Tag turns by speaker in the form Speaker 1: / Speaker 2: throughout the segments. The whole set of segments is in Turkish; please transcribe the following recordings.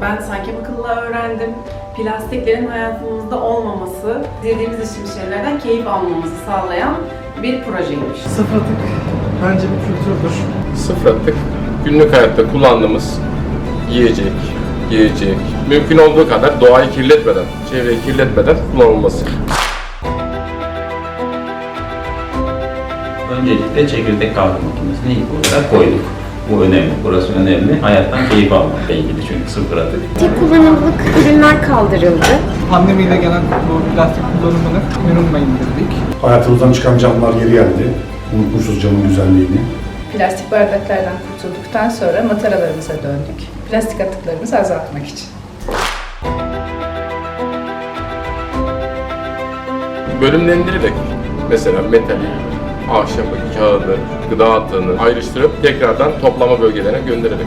Speaker 1: Ben sanki akılla öğrendim. Plastiklerin hayatımızda olmaması, dediğimiz için şeylerden keyif almamızı sağlayan bir projeymiş.
Speaker 2: Sıfır atık bence bir kültürdür.
Speaker 3: Sıfır atık. Günlük hayatta kullandığımız yiyecek, yiyecek, mümkün olduğu kadar doğayı kirletmeden, çevreyi kirletmeden kullanılması.
Speaker 4: Öncelikle çekirdek kahve makinesini ilk olarak koyduk. Bu önemli, burası önemli. Hayattan keyif almakla ilgili çünkü sıfır atık.
Speaker 5: Tek kullanımlık ürünler kaldırıldı.
Speaker 2: Pandemiyle gelen bu plastik kullanımını minimuma indirdik.
Speaker 6: Hayatımızdan çıkan camlar geri geldi. Unutmuşuz camın güzelliğini.
Speaker 7: Plastik bardaklardan kurtulduktan sonra mataralarımıza döndük. Plastik atıklarımızı azaltmak için.
Speaker 3: Bölümlendirerek mesela metali, ahşabı, kağıdı, gıda atığını ayrıştırıp tekrardan toplama bölgelerine göndererek.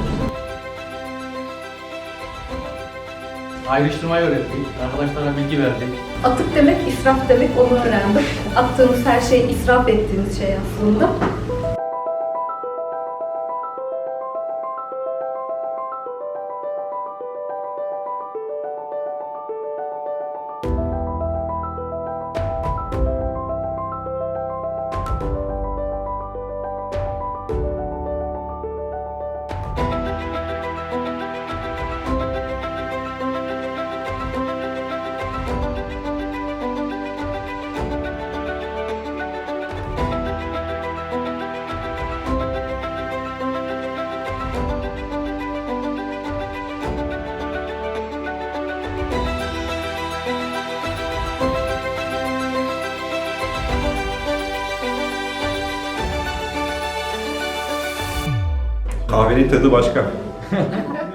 Speaker 8: Ayrıştırmayı öğrettik. Arkadaşlara bilgi verdik.
Speaker 9: Atık demek israf demek onu öğrendim. Attığımız her şey israf ettiğimiz şey aslında.
Speaker 10: Kahvenin tadı başka.